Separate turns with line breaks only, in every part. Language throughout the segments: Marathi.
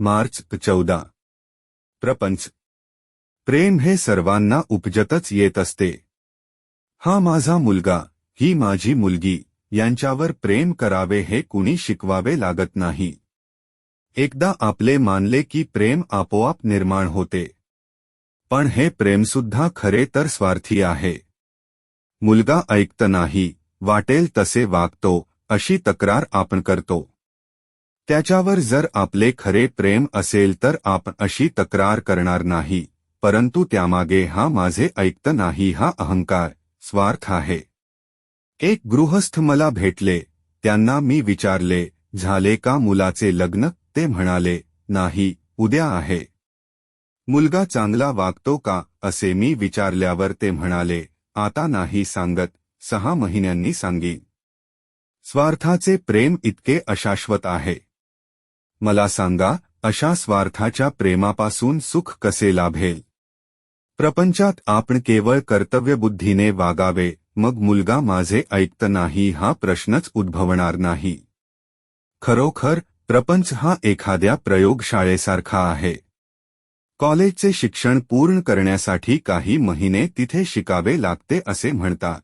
मार्च चौदा. प्रपंच. प्रेम हे सर्वांना उपजतच येत असते हा माझा मुलगा, ही माझी मुलगी, यांच्यावर प्रेम करावे हे कुणी शिकवावे लागत नाही. एकदा आपले मानले की प्रेम आपोआप निर्माण होते. पण हे प्रेमसुद्धा खरे तर स्वार्थी आहे. मुलगा ऐकत नाही, वाटेल तसे वागतो, अशी तक्रार आपण करतो. त्याच्यावर जर आपले खरे प्रेम असेल तर आपण अशी तक्रार करणार नाही परंतु त्यामागे हा माझे ऐकत नाही हा अहंकार स्वार्थ आहे. एक गृहस्थ मला भेटले त्यांना मी विचारले झाले का मुलाचे लग्न? ते म्हणाले नाही उद्या आहे. मुलगा चांगला वागतो का? असे मी विचारल्यावर ते म्हणाले आता नाही सांगत सहा महिन्यांनी सांगी स्वार्थाचे प्रेम इतके अशाश्वत आहे मला सांगा अशा स्वार्थाच्या प्रेमापासून सुख कसे लाभेल? प्रपंचात आपण केवळ कर्तव्यबुद्धीने वागावे मग मुलगा माझे ऐकत नाही हा प्रश्नच उद्भवणार नाही. खरोखर प्रपंच हा एखाद्या प्रयोगशाळेसारखा आहे. कॉलेजचे शिक्षण पूर्ण करण्यासाठी काही महिने तिथे शिकावे लागते असे म्हणतात.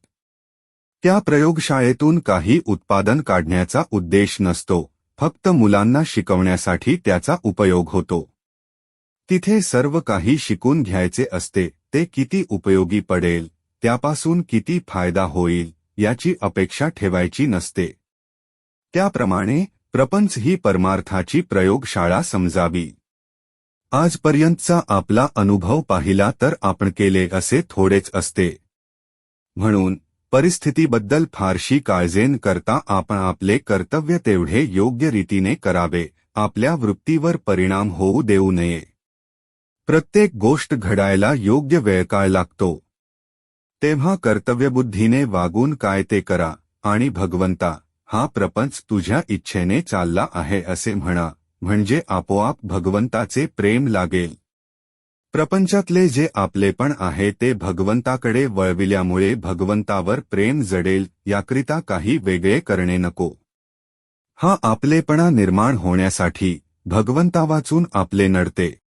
त्या प्रयोगशाळेतून काही उत्पादन काढण्याचा उद्देश नसतो. फक्त मुलांना शिकवण्यासाठी त्याचा उपयोग होतो. तिथे सर्व काही शिकून घ्यायचे असते ते किती उपयोगी पडेल त्यापासून किती फायदा होईल याची अपेक्षा ठेवायची नसते. त्याप्रमाणे प्रपंच ही परमार्थाची प्रयोगशाळा समजावी. आजपर्यंतचा आपला अनुभव पाहिला तर आपण केले असे थोडेच असते. म्हणून परिस्थितीबद्दल फारशी काळजेन करता आपण आपले कर्तव्य तेवढे योग्य रीतीने करावे आपल्या वृत्तीवर परिणाम होऊ देऊ नये. प्रत्येक गोष्ट घडायला योग्य वेळकाळ लागतो. तेव्हा कर्तव्यबुद्धीने वागून काय ते करा आणि भगवंता हा प्रपंच तुझ्या इच्छेने चालला आहे असे म्हणा म्हणजे आपोआप भगवंताचे प्रेम लागेल. प्रपंचातले जे आपलेपण आहे ते भगवंताकडे वळविल्यामुळे भगवंतावर प्रेम जडेल याकरिता काही वेगळे करणे नको. हा आपलेपणा निर्माण होण्यासाठी भगवंता वाचून आपले नडते.